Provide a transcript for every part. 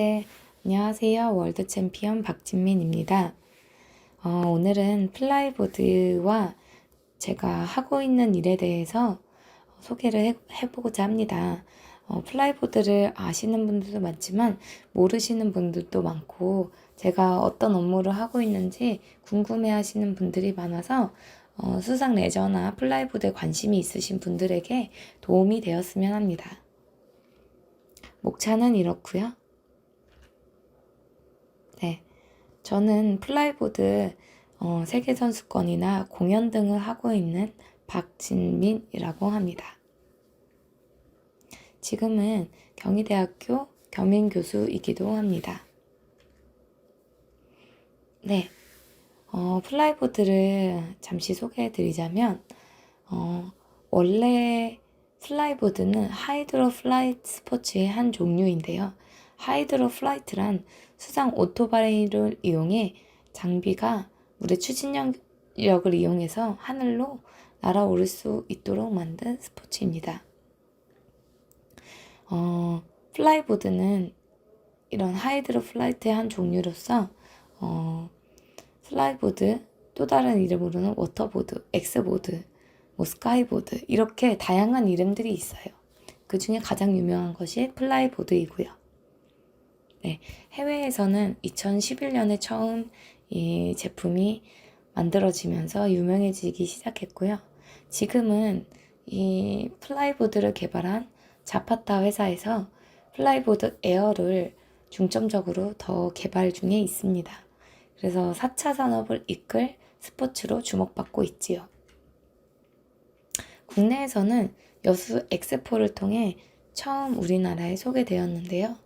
네, 안녕하세요. 월드 챔피언 박진민입니다. 어, 오늘은 플라이보드와 제가 하고 있는 일에 대해서 소개를 해, 해보고자 합니다. 어, 플라이보드를 아시는 분들도 많지만 모르시는 분들도 많고 제가 어떤 업무를 하고 있는지 궁금해 하시는 분들이 많아서 어, 수상 레저나 플라이보드에 관심이 있으신 분들에게 도움이 되었으면 합니다. 목차는 이렇고요. 네. 저는 플라이보드 어, 세계선수권이나 공연 등을 하고 있는 박진민이라고 합니다. 지금은 경희대학교 겸임교수이기도 합니다. 네. 어, 플라이보드를 잠시 소개해 드리자면, 어, 원래 플라이보드는 하이드로 플라이트 스포츠의 한 종류인데요. 하이드로 플라이트란 수상 오토바이를 이용해 장비가 물의 추진력을 이용해서 하늘로 날아오를 수 있도록 만든 스포츠입니다. 어, 플라이보드는 이런 하이드로 플라이트의 한 종류로서 어, 플라이보드 또 다른 이름으로는 워터보드, 엑스보드, 뭐 스카이보드 이렇게 다양한 이름들이 있어요. 그 중에 가장 유명한 것이 플라이보드이고요. 네, 해외에서는 2011년에 처음 이 제품이 만들어지면서 유명해지기 시작했고요. 지금은 이 플라이보드를 개발한 자파타 회사에서 플라이보드 에어를 중점적으로 더 개발 중에 있습니다. 그래서 4차 산업을 이끌 스포츠로 주목받고 있지요. 국내에서는 여수 엑스포를 통해 처음 우리나라에 소개되었는데요.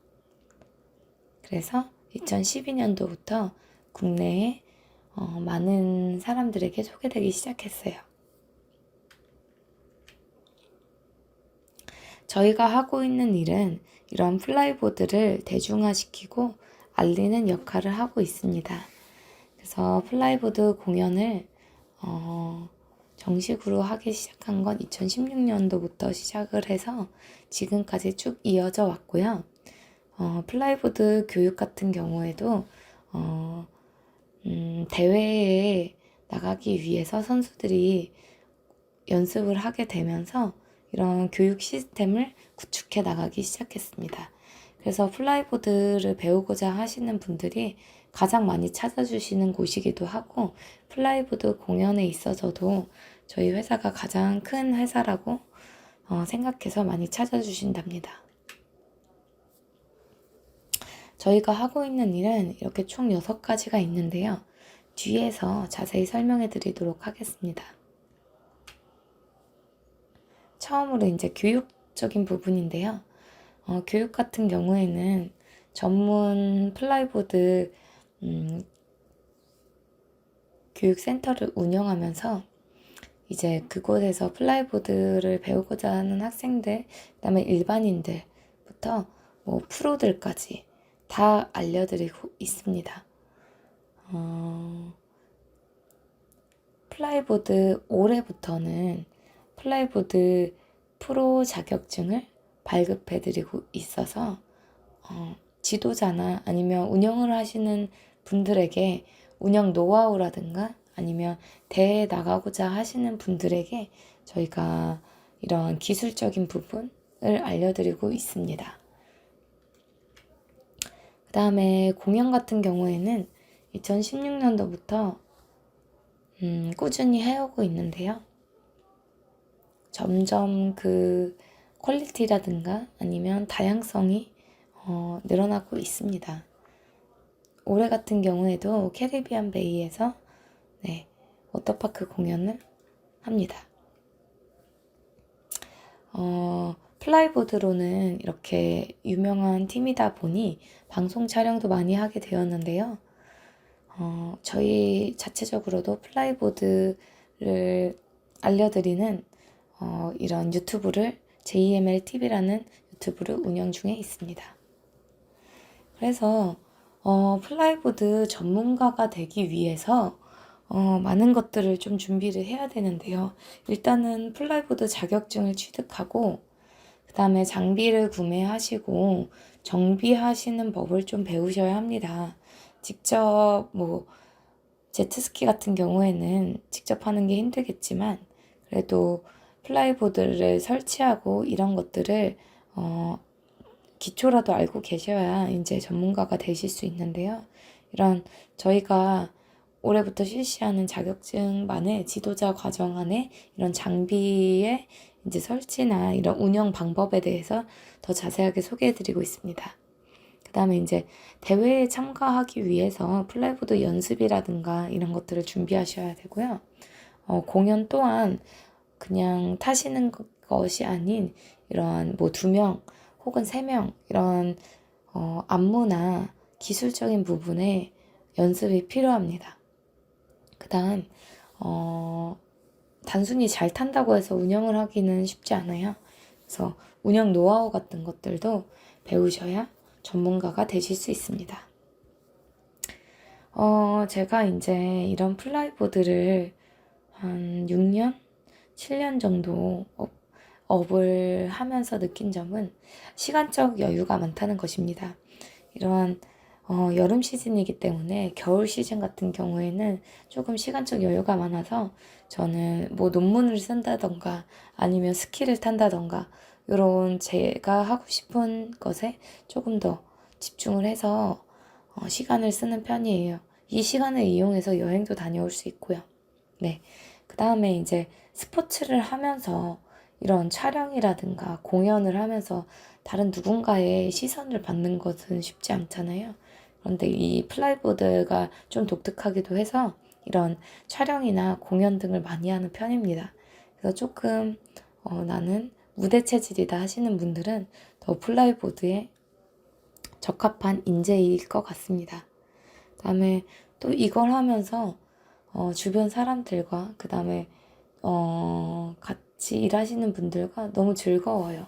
그래서 2012년도부터 국내에 어, 많은 사람들에게 소개되기 시작했어요. 저희가 하고 있는 일은 이런 플라이보드를 대중화시키고 알리는 역할을 하고 있습니다. 그래서 플라이보드 공연을 어, 정식으로 하기 시작한 건 2016년도부터 시작을 해서 지금까지 쭉 이어져 왔고요. 어, 플라이보드 교육 같은 경우에도 어, 음, 대회에 나가기 위해서 선수들이 연습을 하게 되면서 이런 교육 시스템을 구축해 나가기 시작했습니다. 그래서 플라이보드를 배우고자 하시는 분들이 가장 많이 찾아주시는 곳이기도 하고 플라이보드 공연에 있어서도 저희 회사가 가장 큰 회사라고 어, 생각해서 많이 찾아주신답니다. 저희가 하고 있는 일은 이렇게 총 6가지가 있는데요. 뒤에서 자세히 설명해 드리도록 하겠습니다. 처음으로 이제 교육적인 부분인데요. 어, 교육 같은 경우에는 전문 플라이보드 음, 교육센터를 운영하면서 이제 그곳에서 플라이보드를 배우고자 하는 학생들, 그다음에 일반인들부터 뭐 프로들까지 다 알려드리고 있습니다. 어, 플라이보드 올해부터는 플라이보드 프로 자격증을 발급해드리고 있어서 어, 지도자나 아니면 운영을 하시는 분들에게 운영 노하우라든가 아니면 대회에 나가고자 하시는 분들에게 저희가 이런 기술적인 부분을 알려드리고 있습니다. 그 다음에 공연 같은 경우에는 2016년도부터 음, 꾸준히 해오고 있는데요. 점점 그 퀄리티라든가 아니면 다양성이 어, 늘어나고 있습니다. 올해 같은 경우에도 캐리비안 베이에서 네, 워터파크 공연을 합니다. 어, 플라이보드로는 이렇게 유명한 팀이다 보니 방송 촬영도 많이 하게 되었는데요. 어, 저희 자체적으로도 플라이보드를 알려드리는 어, 이런 유튜브를 JML TV라는 유튜브를 운영 중에 있습니다. 그래서 어, 플라이보드 전문가가 되기 위해서 어, 많은 것들을 좀 준비를 해야 되는데요. 일단은 플라이보드 자격증을 취득하고 그그 다음에 장비를 구매하시고 정비하시는 법을 좀 배우셔야 합니다. 직접 뭐 제트스키 같은 경우에는 직접 하는 게 힘들겠지만 그래도 플라이보드를 설치하고 이런 것들을 어, 기초라도 알고 계셔야 이제 전문가가 되실 수 있는데요. 이런 저희가 올해부터 실시하는 자격증만의 지도자 과정 안에 이런 장비의 이제 설치나 이런 운영 방법에 대해서 더 자세하게 소개해 드리고 있습니다. 그 다음에 이제 대회에 참가하기 위해서 플라이보드 연습이라든가 이런 것들을 준비하셔야 되고요. 어, 공연 또한 그냥 타시는 것이 아닌 이러한 뭐 두 명 혹은 세 명 이런 어, 안무나 기술적인 부분에 연습이 필요합니다. 그 다음, 어, 단순히 잘 탄다고 해서 운영을 하기는 쉽지 않아요. 그래서 운영 노하우 같은 것들도 배우셔야 전문가가 되실 수 있습니다. 어, 제가 이제 이런 플라이보드를 한 6년? 7년 정도 업, 업을 하면서 느낀 점은 시간적 여유가 많다는 것입니다. 이러한 어, 여름 시즌이기 때문에 겨울 시즌 같은 경우에는 조금 시간적 여유가 많아서 저는 뭐 논문을 쓴다던가 아니면 스키를 탄다던가 이런 제가 하고 싶은 것에 조금 더 집중을 해서 어, 시간을 쓰는 편이에요. 이 시간을 이용해서 여행도 다녀올 수 있고요. 네. 그 다음에 이제 스포츠를 하면서 이런 촬영이라든가 공연을 하면서 다른 누군가의 시선을 받는 것은 쉽지 않잖아요. 그런데 이 플라이보드가 좀 독특하기도 해서 이런 촬영이나 공연 등을 많이 하는 편입니다. 그래서 조금 어, 나는 무대 체질이다 하시는 분들은 더 플라이보드에 적합한 인재일 것 같습니다. 다음에 또 이걸 하면서 어, 주변 사람들과 그 다음에 어, 같이 일하시는 분들과 너무 즐거워요.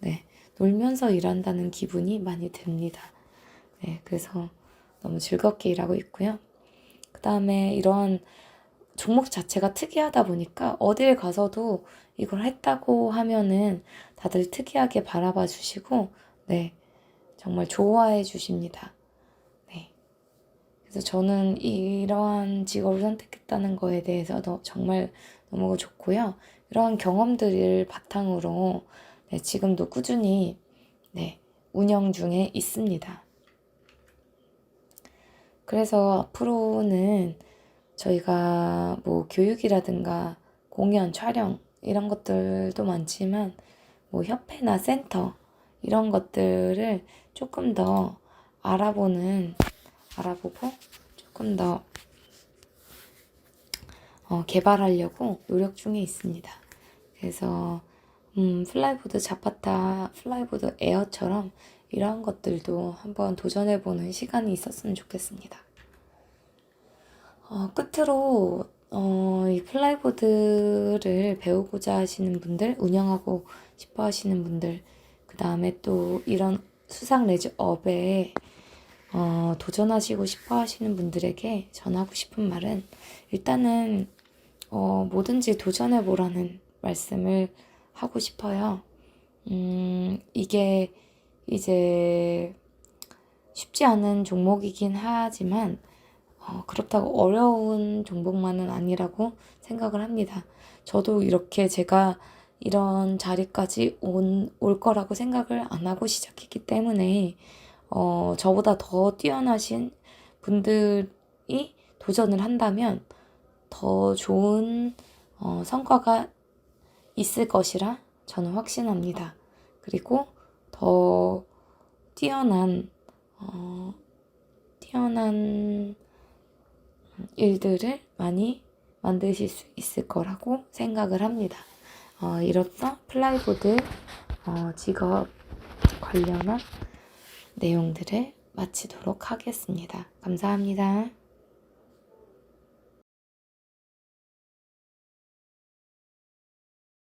네, 놀면서 일한다는 기분이 많이 듭니다. 네, 그래서 너무 즐겁게 일하고 있고요. 그 다음에 이러한 종목 자체가 특이하다 보니까 어딜 가서도 이걸 했다고 하면은 다들 특이하게 바라봐 주시고, 네, 정말 좋아해 주십니다. 네. 그래서 저는 이러한 직업을 선택했다는 거에 대해서 도 정말 너무 좋고요. 이러한 경험들을 바탕으로 네, 지금도 꾸준히 네, 운영 중에 있습니다. 그래서 앞으로는 저희가 뭐 교육이라든가 공연, 촬영 이런 것들도 많지만 뭐 협회나 센터 이런 것들을 조금 더 알아보는 알아보고 조금 더 어, 개발하려고 노력 중에 있습니다. 그래서 음, 플라이보드 자파타, 플라이보드 에어처럼 이러한 것들도 한번 도전해보는 시간이 있었으면 좋겠습니다. 어, 끝으로 어, 이 플라이보드를 배우고자 하시는 분들, 운영하고 싶어 하시는 분들, 그 다음에 또 이런 수상 레저업에 어, 도전하시고 싶어 하시는 분들에게 전하고 싶은 말은 일단은 어, 뭐든지 도전해보라는 말씀을 하고 싶어요. 음, 이게 이제 쉽지 않은 종목이긴 하지만 어, 그렇다고 어려운 종목만은 아니라고 생각을 합니다. 저도 이렇게 제가 이런 자리까지 온, 올 거라고 생각을 안 하고 시작했기 때문에 어, 저보다 더 뛰어나신 분들이 도전을 한다면 더 좋은 어, 성과가 있을 것이라 저는 확신합니다. 그리고 더 뛰어난 어, 뛰어난 일들을 많이 만드실 수 있을 거라고 생각을 합니다. 어, 이로써 플라이보드 어, 직업 관련한 내용들을 마치도록 하겠습니다. 감사합니다.